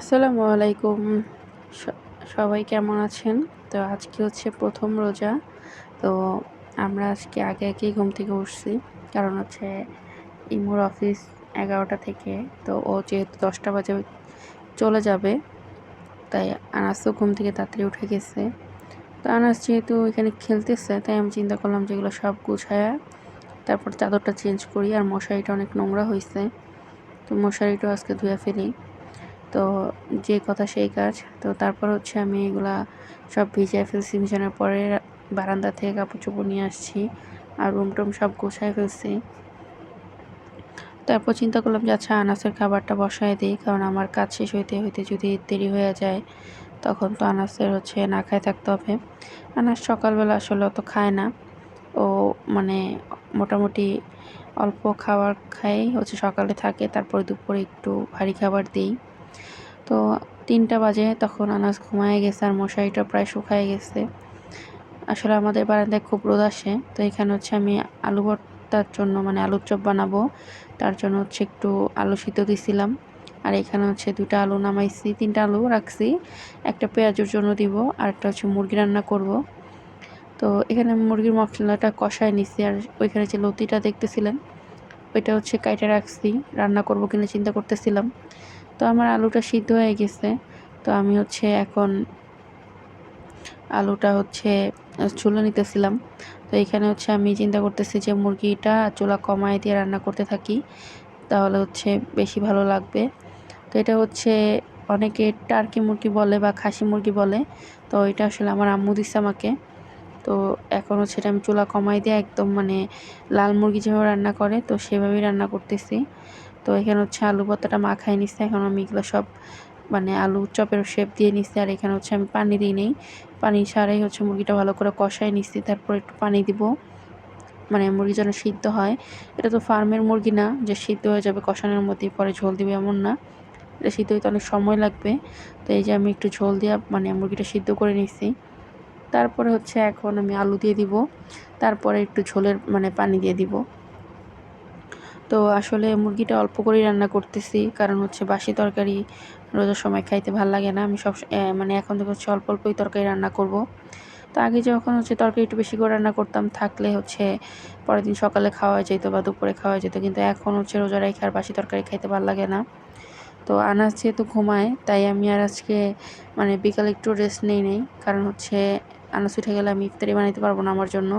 আসসালামু আলাইকুম। সবাই কেমন আছেন? তো আজকে হচ্ছে প্রথম রোজা। তো আমরা আজকে আগে আগেই ঘুম থেকে উঠছি। কারণ হচ্ছে ইমুর অফিস এগারোটা থেকে। তো ও যেহেতু দশটা বাজে চলে যাবে, তাই আনাসও ঘুম থেকে তাড়াতাড়ি উঠে গেছে। তো আনাস যেহেতু এখানে খেলতেছে, তাই আমি চিন্তা করলাম যেগুলো সব গুছায়া তারপর চাদরটা চেঞ্জ করি। আর মশারিটা অনেক নোংরা হয়েছে তো মশারিটাও আজকে ধুয়ে ফেলি। তো যে কথা সেই কাজ। তো তারপর হচ্ছে আমি এগুলা সব ভিজিয়ে ফেলছি, ভিজানোর পরে বারান্দা থেকে কাপড় চোপড় নিয়ে আসছি আর রুম টুম সব গোছায় ফেলছি। তারপর চিন্তা করলাম যে আচ্ছা আনাসের খাবারটা বসায় দিই, কারণ আমার কাজ শেষ হইতে হইতে যদি দেরি হয়ে যায়, তখন তো আনাসের হচ্ছে না খায় থাকতে হবে। আনাস সকালবেলা আসলে অত খায় না। ও মানে মোটামুটি অল্প খাবার খাই হচ্ছে সকালে থাকে, তারপর দুপুরে একটু ভারী খাবার দিই। তো তিনটা বাজে, তখন আনাজ ঘুমায় গেছে আর মশারিটা প্রায় শুকায় গেছে। আসলে আমাদের বারান্দায় খুব রোদ আসে, তো এখানে হচ্ছে আমি আলু ভর্তার জন্য মানে আলুর চপ বানাবো। তার জন্য হচ্ছে একটু আলু সিদ্ধ দিছিলাম। আর এখানে হচ্ছে দুটা আলু নামাইছি, তিনটা আলু রাখছি। একটা পেঁয়াজের জন্য দিব, আর একটা হচ্ছে মুরগি রান্না করব। তো এখানে মুরগির মশলাটা কষায় নিছি, আর ওইখানে যে লতিটা দেখতেছিলেন, ওইটা হচ্ছে কাইটা রাখছি। রান্না করব কিনা চিন্তা করতেছিলাম। তো আমার আলুটা সিদ্ধ হয়ে গেছে। তো আমি হচ্ছে এখন আলুটা হচ্ছে চুলা নিতেছিলাম। তো এখানে হচ্ছে আমি চিন্তা করতেছি যে মুরগিটা চুলা কমায় দিয়ে রান্না করতে থাকি, তাহলে হচ্ছে বেশি ভালো লাগবে। তো এটা হচ্ছে অনেকে টার্কি মুরগি বলে বা খাসি মুরগি বলে। তো এটা আসলে আমার আম্মু দিচ্ছে আমাকে। তো এখন হচ্ছে এটা আমি চুলা কমাই দিয়ে একদম মানে লাল মুরগি যেভাবে রান্না করে, তো সেভাবেই রান্না করতেছি। তো এখানে হচ্ছে আলু ভর্তাটা মাখাই নিচ্ছে এখন আমি এগুলো সব মানে আলু চপের শেপ দিয়ে নিচ্ছি আর এখানে হচ্ছে আমি পানি দিই নেই। পানি ছাড়াই হচ্ছে মুরগিটা ভালো করে কষাই নিচ্ছি তারপর একটু পানি দিব। মানে মুরগি যেন সিদ্ধ হয়। এটা তো ফার্মের মুরগি না, যে সিদ্ধ হয়ে যাবে কষানোর মধ্যে, পরে ঝোল দিবে এমন না। এটা সিদ্ধ হইতে অনেক সময় লাগবে। তো এই যে আমি একটু ঝোল দিয়ে মানে মুরগিটা সিদ্ধ করে নিচ্ছি তারপরে হচ্ছে এখন আমি আলু দিয়ে দিব। তারপরে একটু ঝোলের মানে পানি দিয়ে দিব। তো আসলে মুরগিটা অল্প করেই রান্না করতেছি। কারণ হচ্ছে বাসি তরকারি রোজার সময় খাইতে ভালো লাগে না। আমি সব মানে এখন থেকে হচ্ছে অল্প অল্পই তরকারি রান্না করব। তো আগে যখন হচ্ছে তরকারি একটু বেশি করে রান্না করতাম, থাকলে হচ্ছে পরের দিন সকালে খাওয়া যেত বা দুপুরে খাওয়া যেত। কিন্তু এখন হচ্ছে রোজা রেখে আর বাসি তরকারি খাইতে ভালো লাগে না। তো আনাজ যেহেতু ঘুমায়, তাই আমি আর আজকে মানে বিকালে একটু রেস্ট নেই নেই। কারণ হচ্ছে আনাজ উঠে গেলে আমি ইফতারি বানাইতে পারব না আমার জন্য।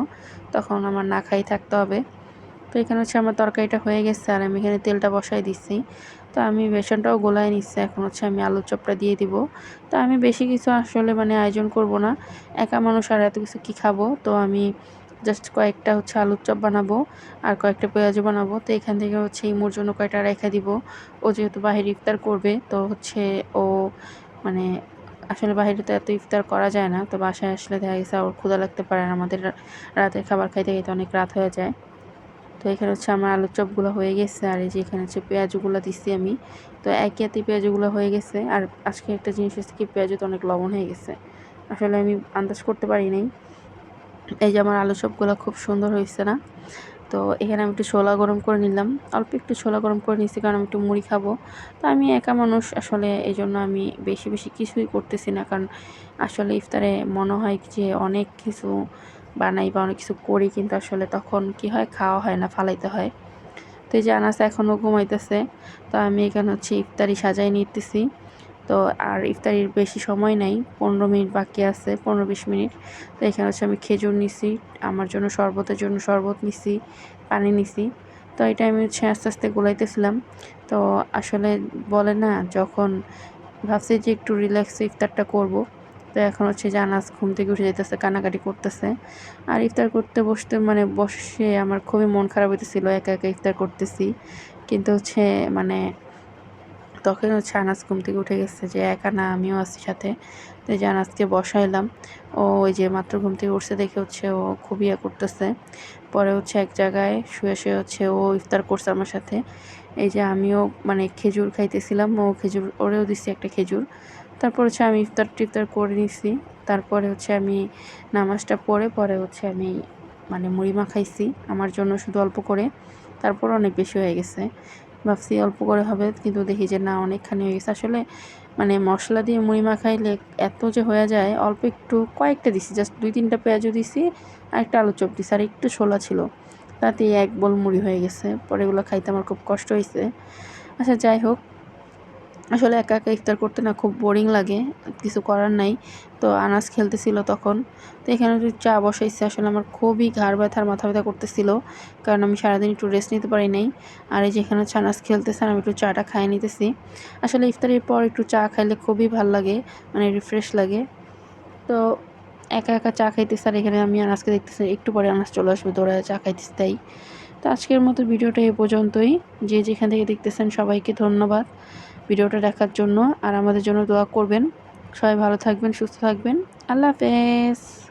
তখন আমার না খাই থাকতে হবে। তো এখানে হচ্ছে আমার তরকারিটা হয়ে গেছে আর আমি এখানে তেলটা বসাই দিচ্ছি। তো আমি বেসনটাও গোলায় নিচ্ছি, এখন হচ্ছে আমি আলুর চপটা দিয়ে দিব। তো আমি বেশি কিছু আসলে মানে আয়োজন করব না, একা মানুষ আর এত কিছু কী খাব? তো আমি জাস্ট কয়েকটা হচ্ছে আলুর চপ বানাবো আর কয়েকটা পেঁয়াজও বানাবো। তো এখান থেকে হচ্ছে ইমোর জন্য কয়েকটা রেখে দিব, ও যেহেতু বাহির ইফতার করবে, তো হচ্ছে ও মানে আসলে বাহিরে তো এত ইফতার করা যায় না। তো বাসায় আসলে দেখা গেছে ওর ক্ষুদা লাগতে পারে না আমাদের রাতের খাবার খাইতে খাইতে অনেক রাত হয়ে যায়। তো এখানে হচ্ছে আমার আলুর চপগুলো হয়ে গেছে, আর এই যে এখানে হচ্ছে পেঁয়াজগুলো দিচ্ছি আমি। তো একই হাতে পেঁয়াজগুলো হয়ে গেছে, আর আজকে একটা জিনিস হচ্ছে কি পেঁয়াজও তো অনেক লবণ হয়ে গেছে। আসলে আমি আন্দাজ করতে পারি নাই। এই যে আমার আলু চপগুলো খুব সুন্দর হয়েছে না। তো এখানে আমি একটু ছোলা গরম করে নিলাম। অল্প একটু ছোলা গরম করে নিচ্ছি কারণ আমি একটু মুড়ি খাব। তো আমি একা মানুষ, আসলে এই জন্য আমি বেশি বেশি কিছুই করতেছি না। কারণ আসলে ইফতারে মনে হয় যে অনেক কিছু বানাই বা অনেক কিছু করি, কিন্তু আসলে তখন কি হয়, খাওয়া হয় না, ফালাইতে হয়। তো এই যে আনাস এখনও ঘুমাইতেছে, তো আমি এখানে হচ্ছে ইফতারি সাজাই নিতেছি। তো আর ইফতারির বেশি সময় নাই, পনেরো মিনিট বাকি আছে, পনেরো বিশ মিনিট। তো এখানে হচ্ছে আমি খেজুর নিছি, আমার জন্য শরবতের জন্য শরবত নিছি, পানি নিছি। তো এটা আমি হচ্ছে আস্তে আস্তে গোলাইতেছিলাম। তো আসলে বলে না, যখন ভাবছি যে একটু রিল্যাক্স ইফতারটা করব তো এখন হচ্ছে জানাজ ঘুম থেকে উঠে যেতেছে কানাকাটি করতেছে। আর ইফতার করতে বসতে মানে বসে আমার খুবই মন খারাপ হইতেছিল, একা একা ইফতার করতেছি। কিন্তু হচ্ছে মানে তখন হচ্ছে আনাজ ঘুম থেকে উঠে গেছে যে একা না, আমিও আছি সাথে। তো যে আনাজকে বসাইলাম, ও ওই যে মাত্র ঘুম থেকে উঠছে দেখে হচ্ছে ও খুবই ইয়ে করতেছে। পরে হচ্ছে এক জায়গায় শুয়ে শুয়ে হচ্ছে ও ইফতার করছে আমার সাথে। এই যে আমিও মানে খেজুর খাইতেছিলাম, ও খেজুর, ওরেও দিচ্ছি একটা খেজুর। তারপর হচ্ছে আমি ইফতার টিফতার করে নিছি। তারপরে হচ্ছে আমি নামাজটা পড়ে, পরে হচ্ছে আমি মানে মুড়ি মাখাইছি। আমার জন্য শুধু অল্প করে। তারপর অনেক বেশি হয়ে গেছে। ভাবছি অল্প করে হবে, কিন্তু দেখি যে না, অনেকখানি হয়ে গেছে। আসলে মানে মশলা দিয়ে মুড়ি মাখাইলে এত যে হয়ে যায়, অল্প একটু কয়েকটা দিছি। জাস্ট দুই তিনটা পেঁয়াজও দিছি, আর একটা আলু চপ দিছি, আর একটু ছোলা ছিল। তাতে এক বল মুড়ি হয়ে গেছে। পরে এগুলো খাইতে আমার খুব কষ্ট হয়েছে আচ্ছা যাই হোক। আসলে একা একা ইফতার করতে না খুব বোরিং লাগে, কিছু করার নাই। তো আনাজ খেলতেছিল তখন। তো এখানে একটু চা বসাইছে, আসলে আমার খুবই ঘাড় ব্যথার মাথা ব্যথা করতেছিল। কারণ আমি সারাদিন একটু রেস্ট নিতে পারি নাই। আর এই যেখানে হচ্ছে আনাজ খেলতেছে, আমি একটু চাটা খাই নিতেছি। আসলে ইফতারের পর একটু চা খাইলে খুবই ভালো লাগে মানে রিফ্রেশ লাগে। তো একা একা চা খাইতেছে আর এখানে আমি আনাজকে দেখতেছি, একটু পরে আনাজ চলে আসবে দৌড়ায় চা খাইতেছি তাই। তো আজকের মতো ভিডিওটা এ পর্যন্তই। যে যেখান থেকে দেখতেছেন সবাইকে ধন্যবাদ। ভিডিওটা দেখার জন্য আর আমাদের জন্য দোয়া করবেন। সবাই ভালো থাকবেন, সুস্থ থাকবেন। আল্লাহ হাফেজ।